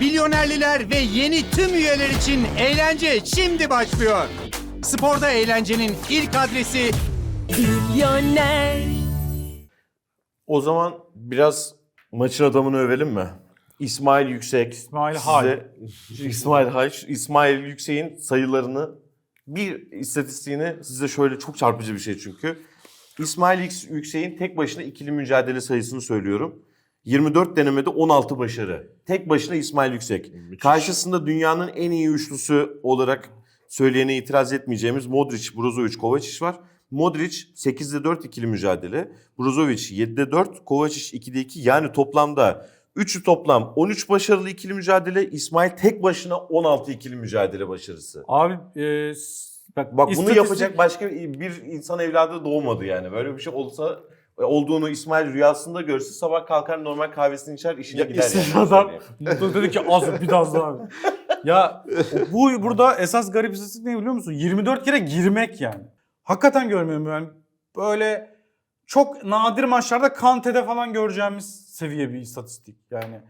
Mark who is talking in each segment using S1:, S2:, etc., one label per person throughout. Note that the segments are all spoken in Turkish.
S1: Milyonerliler ve yeni tüm üyeler için eğlence şimdi başlıyor. Sporda eğlencenin ilk adresi
S2: Milyoner.
S3: O zaman biraz maçın adamını övelim mi? İsmail Yüksek.
S4: İsmail
S3: size-
S4: Hay.
S3: İsmail Hay. İsmail Yüksek'in sayılarını bir istatistiğini size şöyle çok çarpıcı bir şey çünkü. İsmail Yük- Yüksek'in tek başına ikili mücadele sayısını söylüyorum. 24 denemede 16 başarı. Tek başına İsmail Yüksek. Karşısında dünyanın en iyi üçlüsü olarak söyleyene itiraz etmeyeceğimiz Modric, Brozovic, Kovacic var. Modric 8'de 4 ikili mücadele. Brozovic 7'de 4, Kovacic 2'de 2. Yani toplamda 3'ü toplam 13 başarılı ikili mücadele. İsmail tek başına 16 ikili mücadele başarısı.
S4: Abi e, bak,
S3: Bak bunu
S4: istatistik-
S3: yapacak başka bir insan evladı doğmadı yani. Böyle bir şey olsa olduğunu İsmail rüyasında görse sabah kalkar normal kahvesini içer işine
S4: Ya
S3: gider.
S4: işte
S3: yani.
S4: adam Mutlu dedi ki az bir az daha. ya bu burada esas garip istatistik ne biliyor musun? 24 kere girmek yani. Hakikaten görmüyorum ben. Böyle çok nadir maçlarda Kante'de falan göreceğimiz seviye bir istatistik. Yani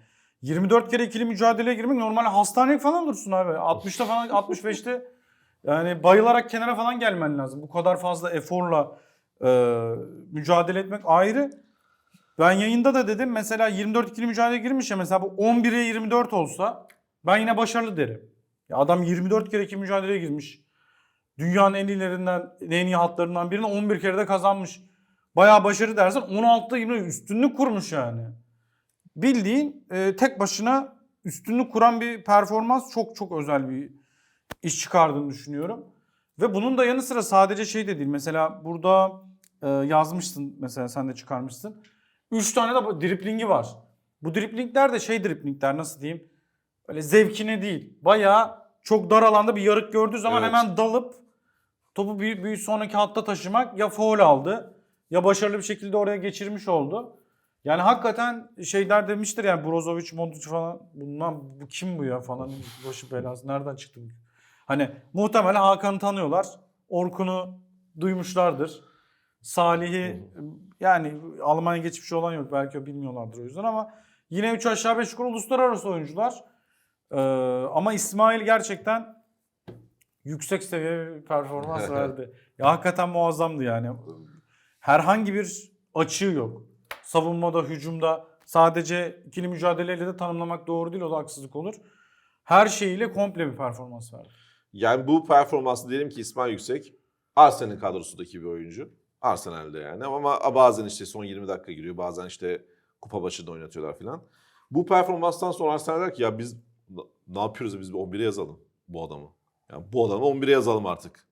S4: 24 kere ikili mücadeleye girmek normal hastaneye falan dursun abi. 60'ta falan 65'te yani bayılarak kenara falan gelmen lazım. Bu kadar fazla eforla e, mücadele etmek ayrı. Ben yayında da dedim mesela 24 ikili mücadele girmiş ya mesela bu 11'e 24 olsa ben yine başarılı derim. Ya adam 24 kere ikili mücadeleye girmiş. Dünyanın en iyilerinden, en iyi hatlarından birini 11 kere de kazanmış. Bayağı başarı dersen 16'da yine üstünlük kurmuş yani. Bildiğin e, tek başına üstünlük kuran bir performans çok çok özel bir iş çıkardığını düşünüyorum. Ve bunun da yanı sıra sadece şey de değil. Mesela burada e, yazmışsın mesela sen de çıkarmışsın. 3 tane de driplingi var. Bu driplingler de şey driplingler nasıl diyeyim? Böyle zevkine değil. Bayağı çok dar alanda bir yarık gördüğü zaman
S5: Evet.
S4: hemen dalıp topu bir, bir sonraki hatta taşımak ya foul aldı ya başarılı bir şekilde oraya geçirmiş oldu. Yani hakikaten şeyler demiştir yani Brozovic, Modric falan bundan bu kim bu ya falan başı belası nereden çıktı bu? Hani muhtemelen Hakan'ı tanıyorlar. Orkun'u duymuşlardır. Salih'i yani Almanya geçmişi olan yok belki o bilmiyorlardır o yüzden ama yine 3 aşağı 5 yukarı uluslararası oyuncular. Ee, ama İsmail gerçekten yüksek seviye bir performans verdi. Ya hakikaten muazzamdı yani. Herhangi bir açığı yok. Savunmada, hücumda sadece ikili mücadeleyle de tanımlamak doğru değil o da haksızlık olur. Her şeyiyle komple bir performans verdi.
S5: Yani bu performansı diyelim ki İsmail Yüksek Arsenal'in kadrosundaki bir oyuncu. Arsenal'de yani ama bazen işte son 20 dakika giriyor. Bazen işte kupa başında oynatıyorlar filan. Bu performanstan sonra Arsenal der ki ya biz ne yapıyoruz biz bir 11'e yazalım bu adamı. Yani bu adamı 11'e yazalım artık.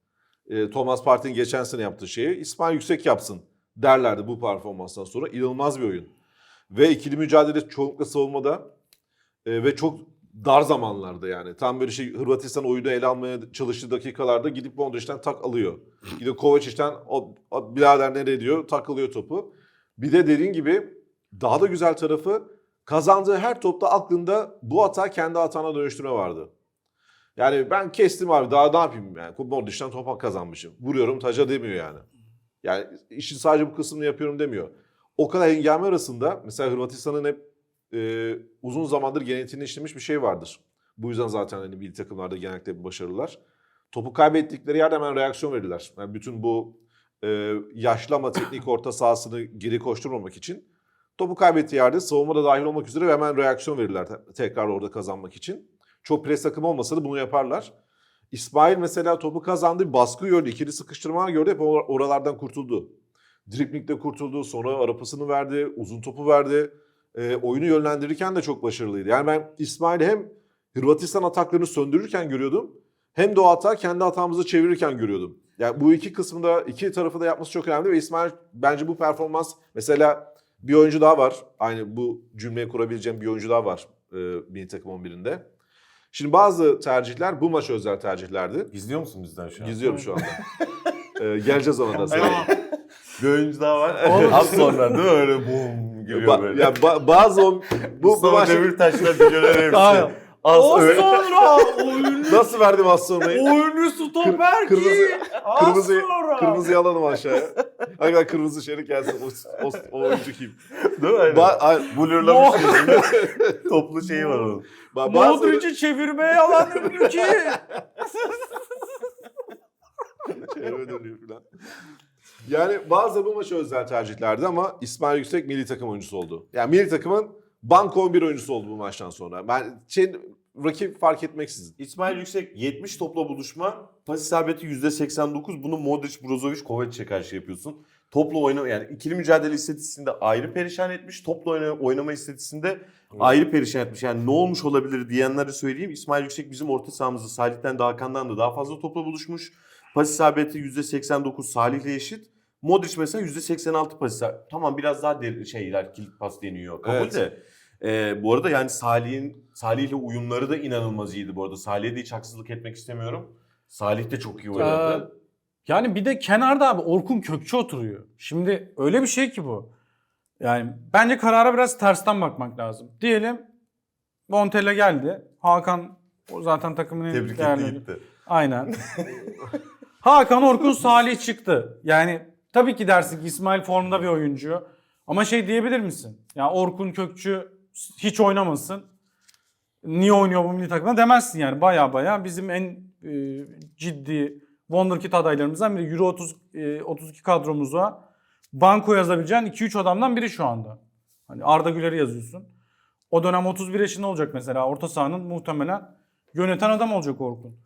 S5: Ee, Thomas Partey'in geçen sene yaptığı şeyi İsmail Yüksek yapsın derlerdi bu performanstan sonra. inanılmaz bir oyun. Ve ikili mücadele çoğunlukla savunmada e, ve çok dar zamanlarda yani. Tam böyle şey Hırvatistan oyunu ele almaya çalıştığı dakikalarda gidip Modric'ten tak alıyor. Gidip Kovacic'ten o, o birader nereye diyor tak alıyor topu. Bir de dediğin gibi daha da güzel tarafı kazandığı her topta aklında bu hata kendi hatana dönüştürme vardı. Yani ben kestim abi daha ne yapayım yani Modric'ten topa kazanmışım. Vuruyorum taca demiyor yani. Yani işin sadece bu kısmını yapıyorum demiyor. O kadar hengame arasında mesela Hırvatistan'ın hep e, uzun zamandır genetiğine işlemiş bir şey vardır. Bu yüzden zaten hani milli takımlarda genellikle başarılılar. Topu kaybettikleri yerde hemen reaksiyon verirler. Yani bütün bu e, yaşlı ama teknik orta sahasını geri koşturmamak için topu kaybettiği yerde savunmada dahil olmak üzere hemen reaksiyon verirler te- tekrar orada kazanmak için. Çok pres takım olmasa da bunu yaparlar. İsmail mesela topu kazandı, baskı gördü, ikili sıkıştırma gördü. Hep or- oralardan kurtuldu. Driplingde kurtuldu, sonra arapasını verdi, uzun topu verdi. E, oyunu yönlendirirken de çok başarılıydı. Yani ben İsmail'i hem Hırvatistan ataklarını söndürürken görüyordum, hem de o hata kendi hatamızı çevirirken görüyordum. Yani bu iki kısmında, iki tarafı da yapması çok önemli ve İsmail bence bu performans mesela bir oyuncu daha var. Aynı bu cümleyi kurabileceğim bir oyuncu daha var e, milli takım 11'inde. Şimdi bazı tercihler bu maç özel tercihlerdi.
S3: İzliyor musun bizden şu an?
S5: Gizliyorum şu anda. Ee, geleceğiz ona da sonra.
S3: Bir oyuncu daha var. Az sonra değil mi? Öyle bum geliyor
S5: Ba-
S3: böyle.
S5: ya ba- bazı o, bu, bu
S3: Mustafa
S5: maç
S3: Demirtaş'la milyoner hepsi.
S4: Aynen.
S3: Az
S4: O
S3: öyle-
S4: sonra oyunu,
S5: Nasıl verdim az sonrayı?
S4: oyunu stoper
S5: Kır- kırmızı-
S4: ki. Az
S5: Kırmızı,
S4: sonra.
S5: kırmızı alalım aşağıya. Hakikaten kırmızı şerit gelsin. O, o, o oyuncu kim?
S3: Değil mi? Aynen.
S5: Ba- ay-
S3: Blurlamış yüzünde. Toplu şeyi var onun.
S5: ba- bazıları-
S4: Modric'i çevirmeye yalan dönüyor ki.
S5: Çevreme dönüyor falan. Yani bazı bu maçı özel tercihlerdi ama İsmail Yüksek milli takım oyuncusu oldu. Yani milli takımın banko 11 oyuncusu oldu bu maçtan sonra. Ben şey, rakip fark etmeksizin.
S3: İsmail Yüksek 70 topla buluşma, pas isabeti %89. Bunu Modric, Brozovic, Kovacic'e karşı yapıyorsun. Topla oynama yani ikili mücadele istatistiğinde ayrı perişan etmiş. Topla oyna, oynama istatistiğinde ayrı perişan etmiş. Yani ne olmuş olabilir diyenlere söyleyeyim. İsmail Yüksek bizim orta sahamızda Salih'ten de Hakan'dan da daha fazla topla buluşmuş. Pas isabeti %89 Salih'le eşit. Modric mesela %86 pas. Tamam biraz daha der, şeyler kilit pas deniyor. Kabul
S5: Evet.
S3: de. Ee, bu arada yani Salih'in Salih'le uyumları da inanılmaz iyiydi bu arada. Salih'e de hiç haksızlık etmek istemiyorum. Salih de çok iyi oynadı.
S4: Yani bir de kenarda abi Orkun Kökçü oturuyor. Şimdi öyle bir şey ki bu. Yani bence karara biraz tersten bakmak lazım. Diyelim Montella geldi. Hakan o zaten takımın en
S3: Tebrik etti gitti.
S4: Aynen. Hakan Orkun Salih çıktı. Yani tabii ki dersin ki İsmail formda bir oyuncu. Ama şey diyebilir misin? Ya Orkun Kökçü hiç oynamasın. Niye oynuyor bu milli takımda demezsin yani. Baya baya bizim en e, ciddi Wonderkid adaylarımızdan biri. Euro 30 e, 32 kadromuza banko yazabileceğin 2-3 adamdan biri şu anda. Hani Arda Güler'i yazıyorsun. O dönem 31 yaşında olacak mesela. Orta sahanın muhtemelen yöneten adam olacak Orkun.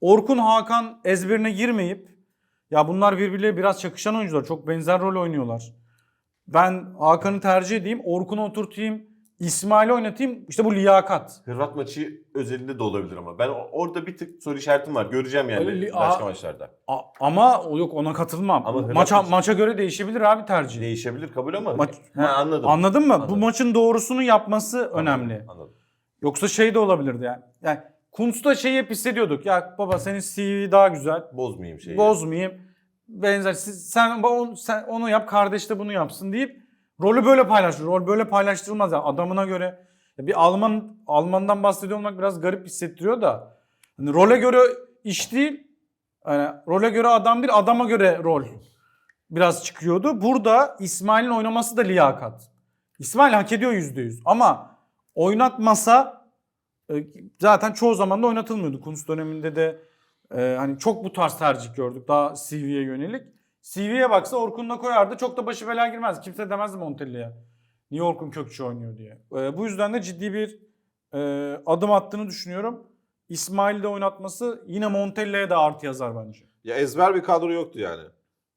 S4: Orkun Hakan ezberine girmeyip ya bunlar birbirleriyle biraz çakışan oyuncular. Çok benzer rol oynuyorlar. Ben Hakan'ı tercih edeyim. Orkun'u oturtayım. İsmail'i oynatayım. İşte bu liyakat.
S3: Hırvat maçı özelinde de olabilir ama. Ben orada bir tık soru işaretim var. Göreceğim yani
S4: Öyle
S3: başka
S4: Aa.
S3: maçlarda.
S4: A- ama yok ona katılmam.
S3: Ama Hırvat
S4: maça,
S3: maçı-
S4: maça göre değişebilir abi tercih.
S3: Değişebilir kabul ama.
S4: Maç-
S3: He, anladım.
S4: Anladın mı?
S3: Anladım.
S4: Bu maçın doğrusunu yapması
S3: Anladım,
S4: önemli.
S3: Anladım.
S4: Yoksa şey de olabilirdi yani. Yani Kuntz'ta şey hep hissediyorduk. Ya baba senin CV daha güzel.
S3: Bozmayayım şeyi.
S4: Bozmayayım. Benzer siz, sen, onu, sen onu yap kardeş de bunu yapsın deyip rolü böyle paylaştır. Rol böyle paylaştırılmaz yani adamına göre. Bir Alman Almandan bahsediyor olmak biraz garip hissettiriyor da. Hani role göre iş değil. Yani role göre adam değil, adama göre rol biraz çıkıyordu. Burada İsmail'in oynaması da liyakat. İsmail hak ediyor %100 ama oynatmasa zaten çoğu zaman da oynatılmıyordu. Kunst döneminde de e, hani çok bu tarz tercih gördük daha CV'ye yönelik. CV'ye baksa Orkun'la koyardı çok da başı belaya girmez. Kimse demezdi Montella'ya. Niye Orkun Kökçü oynuyor diye. E, bu yüzden de ciddi bir e, adım attığını düşünüyorum. İsmail'i de oynatması yine Montella'ya da artı yazar bence.
S5: Ya ezber bir kadro yoktu yani.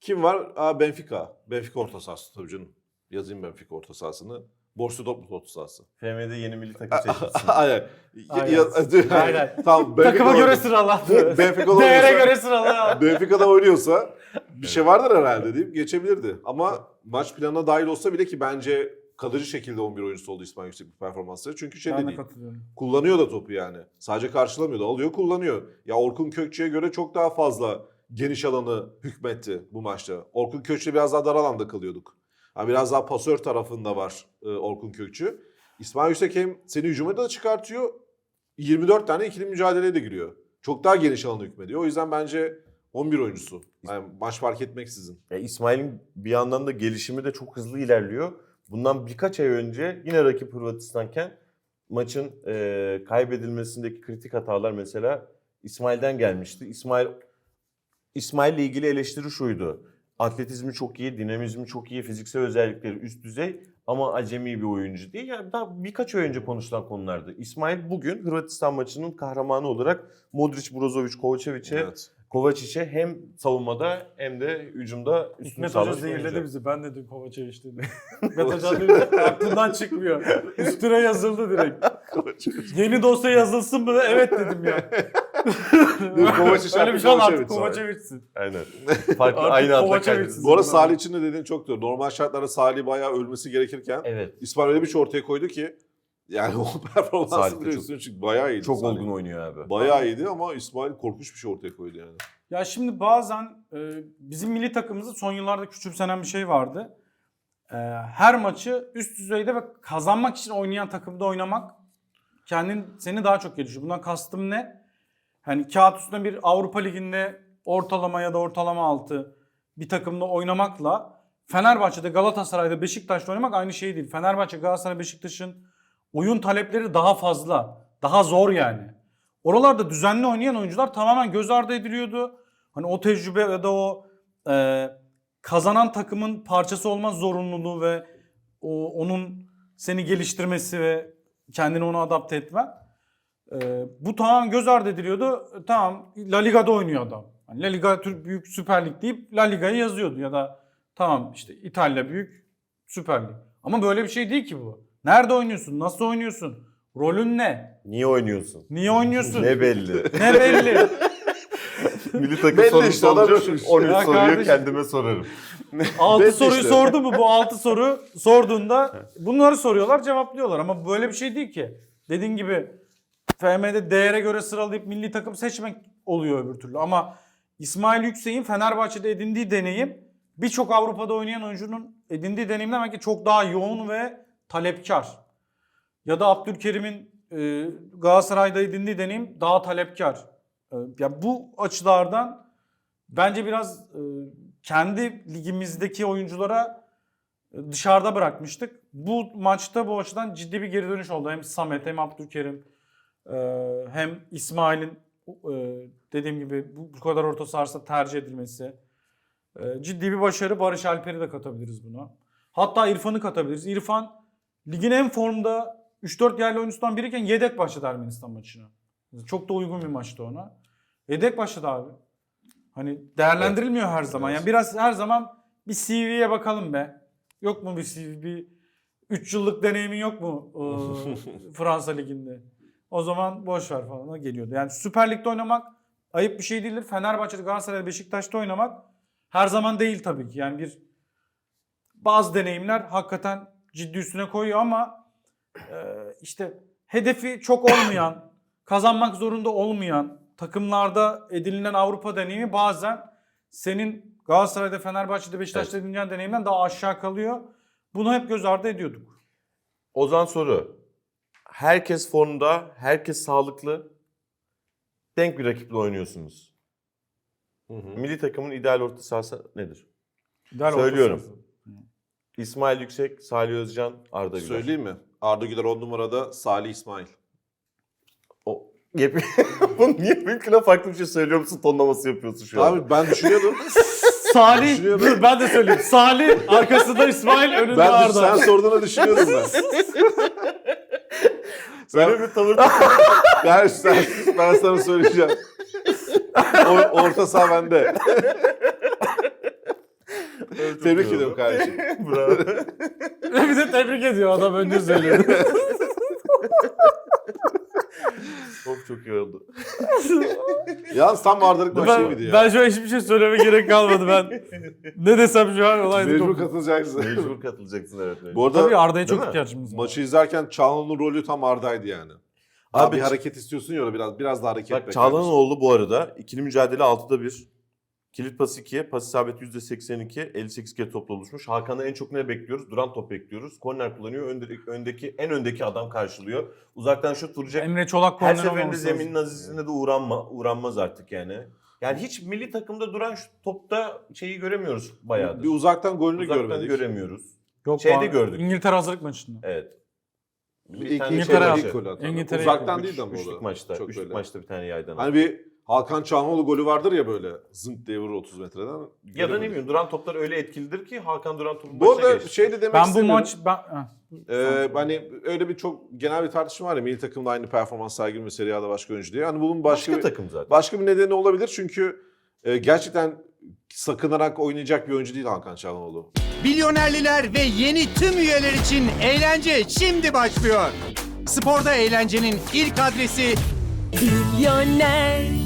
S5: Kim var? Aa Benfica. Benfica orta sahası tabii canım. Yazayım Benfica orta sahasını. Borussia Dortmund orta sahası.
S3: FM'de yeni milli takım seçilsin.
S5: Aynen.
S4: Aynen.
S5: Ya-
S4: Aynen.
S5: tamam. Benfica
S4: Takıma göre sıraladı.
S5: Benfica'da
S4: Değere
S5: oynuyorsa-
S4: göre sıraladı.
S5: Benfica'da oynuyorsa bir şey vardır herhalde deyip geçebilirdi. Ama maç planına dahil olsa bile ki bence kalıcı şekilde 11 oyuncusu oldu İsmail Yüksek bir performansları. Çünkü şey de
S4: Ben de
S5: değil.
S4: katılıyorum.
S5: Kullanıyor da topu yani. Sadece karşılamıyor da alıyor kullanıyor. Ya Orkun Kökçü'ye göre çok daha fazla geniş alanı hükmetti bu maçta. Orkun Kökçü biraz daha dar alanda kalıyorduk. Ha, biraz daha pasör tarafında var e, Orkun Kökçü. İsmail Yüksek hem seni hücuma da çıkartıyor. 24 tane ikili mücadeleye de giriyor. Çok daha geniş alanı hükmediyor. O yüzden bence 11 oyuncusu. Yani maç fark etmeksizin.
S3: Ya İsmail'in bir yandan da gelişimi de çok hızlı ilerliyor. Bundan birkaç ay önce yine rakip Hırvatistan'ken maçın e, kaybedilmesindeki kritik hatalar mesela İsmail'den gelmişti. İsmail İsmail'le ilgili eleştiri şuydu. Atletizmi çok iyi, dinamizmi çok iyi, fiziksel özellikleri üst düzey ama acemi bir oyuncu diye. Yani daha birkaç ay önce konuşulan konulardı. İsmail bugün Hırvatistan maçının kahramanı olarak Modric, Brozovic, Kovacevic'e
S5: Evet.
S3: Kovacic'e hem savunmada hem de hücumda üstünlük
S4: Hikmet Hoca
S3: sağlamış
S4: zehirledi
S3: oyuncu.
S4: bizi. Ben dedim Kovacevic dedi. Hikmet Hoca dedi aklından çıkmıyor. Üstüne yazıldı direkt. Yeni dosya yazılsın mı? Evet dedim ya.
S5: Kovacic
S4: Öyle bir şey oldu
S5: Kovacevic
S4: artık. Kovacevic'sin.
S3: Aynen. Farklı
S4: Artık
S3: aynı adla
S4: Kovacevic'siz.
S3: kaydedildi.
S5: Bu arada Salih için de dediğin çok doğru. Normal şartlarda Salih bayağı ölmesi gerekirken
S3: Evet.
S5: İsmail öyle bir şey ortaya koydu ki yani o
S3: Salih
S5: performansı
S3: de
S5: bile
S3: çok-
S5: üstüne çıktı. Bayağı iyiydi.
S3: Çok
S5: Salih.
S3: olgun oynuyor abi.
S5: Bayağı iyiydi ama İsmail korkunç bir şey ortaya koydu yani.
S4: Ya şimdi bazen e, bizim milli takımımızda son yıllarda küçümsenen bir şey vardı. E, her maçı üst düzeyde ve kazanmak için oynayan takımda oynamak kendin seni daha çok gelişiyor. Bundan kastım ne? Hani kağıt üstünde bir Avrupa Ligi'nde ortalama ya da ortalama altı bir takımda oynamakla Fenerbahçe'de, Galatasaray'da, Beşiktaş'ta oynamak aynı şey değil. Fenerbahçe, Galatasaray, Beşiktaş'ın oyun talepleri daha fazla. Daha zor yani. Oralarda düzenli oynayan oyuncular tamamen göz ardı ediliyordu. Hani o tecrübe ya da o e, kazanan takımın parçası olma zorunluluğu ve o, onun seni geliştirmesi ve kendini ona adapte etmen. E, bu tamamen göz ardı ediliyordu. Tamam La Liga'da oynuyor adam. Hani La Liga Türk Büyük Süper Lig deyip La Liga'yı yazıyordu ya da tamam işte İtalya Büyük Süper Lig. Ama böyle bir şey değil ki bu. Nerede oynuyorsun? Nasıl oynuyorsun? Rolün ne?
S3: Niye oynuyorsun?
S4: Niye oynuyorsun?
S3: Ne belli.
S4: Ne belli?
S3: Milli takım
S5: Belli
S3: sorusu
S5: işte,
S3: olacak.
S5: düşmüş.
S3: 13
S4: Ya
S3: soruyu
S4: kardeşim.
S3: kendime sorarım.
S4: 6
S5: Belli
S4: soruyu
S5: işte.
S4: sordu mu bu 6 soru sorduğunda bunları soruyorlar cevaplıyorlar ama böyle bir şey değil ki. Dediğin gibi FM'de değere göre sıralayıp milli takım seçmek oluyor öbür türlü ama İsmail Yüksek'in Fenerbahçe'de edindiği deneyim birçok Avrupa'da oynayan oyuncunun edindiği deneyimden belki çok daha yoğun ve talepkar. Ya da Abdülkerim'in e, Galatasaray'da edindiği deneyim daha talepkar. E, ya bu açılardan bence biraz e, kendi ligimizdeki oyunculara e, dışarıda bırakmıştık. Bu maçta bu açıdan ciddi bir geri dönüş oldu. Hem Samet hem Abdülkerim hem İsmail'in e, dediğim gibi bu, kadar orta sahasında tercih edilmesi. E, ciddi bir başarı. Barış Alper'i de katabiliriz buna. Hatta İrfan'ı katabiliriz. İrfan ligin en formda 3-4 yerli oyuncusundan biriyken yedek başladı Ermenistan maçına. Çok da uygun bir maçtı ona. Yedek başladı abi. Hani değerlendirilmiyor her zaman. Yani biraz her zaman bir CV'ye bakalım be. Yok mu bir CV? Bir 3 yıllık deneyimin yok mu ee, Fransa Ligi'nde? O zaman boş ver falan geliyordu. Yani Süper Lig'de oynamak ayıp bir şey değildir. Fenerbahçe'de, Galatasaray'da, Beşiktaş'ta oynamak her zaman değil tabii ki. Yani bir bazı deneyimler hakikaten ciddi üstüne koyuyor ama e, işte hedefi çok olmayan, kazanmak zorunda olmayan takımlarda edinilen Avrupa deneyimi bazen senin Galatasaray'da, Fenerbahçe'de, Beşiktaş'ta edinilen deneyimden daha aşağı kalıyor. Bunu hep göz ardı ediyorduk.
S3: Ozan soru. Herkes formda, herkes sağlıklı. Denk bir rakiple oynuyorsunuz. Milli takımın ideal orta sahası nedir?
S4: Der
S3: Söylüyorum. İsmail Yüksek, Salih Özcan, Arda Güler.
S5: Söyleyeyim mi? Arda Güler 10 numarada Salih İsmail.
S3: O, Yep. Bunu niye mümküne farklı bir şey söylüyor musun? Tonlaması yapıyorsun şu an.
S5: Abi ben düşünüyordum.
S4: Salih,
S5: Düşünüyorum.
S4: dur ben de söyleyeyim. Salih arkasında İsmail, önünde
S5: ben
S4: Arda.
S5: sen sorduğunu düşünüyordum ben.
S3: Böyle bir tavır
S5: Ben, sen, ben sana söyleyeceğim. O, orta saha bende. Tebrik ediyorum kardeşim.
S3: Bravo.
S4: Bir de tebrik ediyor adam önce söylüyor.
S3: Çok iyi oldu.
S5: Yalnız tam vardık maçı
S4: ben,
S5: mıydı ya?
S4: ben şu an hiçbir şey söyleme gerek kalmadı ben. ne desem şu an olaydı.
S5: Mecbur
S4: çok-
S5: katılacaksın.
S3: Mecbur katılacaksın evet. mecbur.
S5: Bu arada
S4: Tabii Arda'ya çok ihtiyacımız var.
S5: maçı izlerken Çağlan'ın rolü tam Arda'ydı yani. Abi,
S3: Abi
S5: bir hareket istiyorsun ya biraz biraz daha hareket
S3: Bak Çağla'nın oğlu bu arada ikili mücadele 6'da 1. Kilit pas 2, pas isabeti %82, 58 kere topla oluşmuş. Hakan'ı en çok ne bekliyoruz? Duran top bekliyoruz. Korner kullanıyor. Öndeki, öndeki en öndeki adam karşılıyor. Uzaktan şut vuracak.
S4: Emre Çolak
S3: Her
S4: korner
S3: seferinde
S4: olmaması lazım.
S3: zeminin azizliğine de uğranma, uğranmaz artık yani. Yani hiç milli takımda duran şu topta şeyi göremiyoruz bayağıdır.
S5: Bir uzaktan golünü
S3: Uzaktan
S5: görmedik.
S3: göremiyoruz.
S4: Yok,
S3: Şeyde
S4: bu-
S3: gördük.
S4: İngiltere hazırlık maçında.
S3: Evet.
S5: Bir
S3: Bir tane
S4: İngiltere
S5: şey.
S4: İngiltere
S5: Uzaktan değil de ama o
S3: Üçlük maçta.
S5: Çok
S3: Üçlük
S5: böyle.
S3: maçta bir tane yaydan.
S5: Hani bir Hakan Çağanoğlu golü vardır ya böyle zınk diye vurur 30 metreden.
S3: ya da ne bileyim duran toplar öyle etkilidir ki Hakan duran topu
S5: Bu
S3: başına
S5: arada
S3: geçti.
S5: şey de demek
S4: Ben bu
S5: istemiyorum.
S4: maç ben.
S5: Ee, hani öyle bir çok genel bir tartışma var ya milli takımda aynı performans sergileme Serie A'da başka oyuncu diye. Hani bunun başka,
S3: Başka
S5: bir,
S3: takım zaten.
S5: başka bir nedeni olabilir çünkü e, gerçekten sakınarak oynayacak bir oyuncu değil Hakan Çalhanoğlu.
S1: Milyonerliler ve yeni tüm üyeler için eğlence şimdi başlıyor. Sporda eğlencenin ilk adresi
S2: Milyoner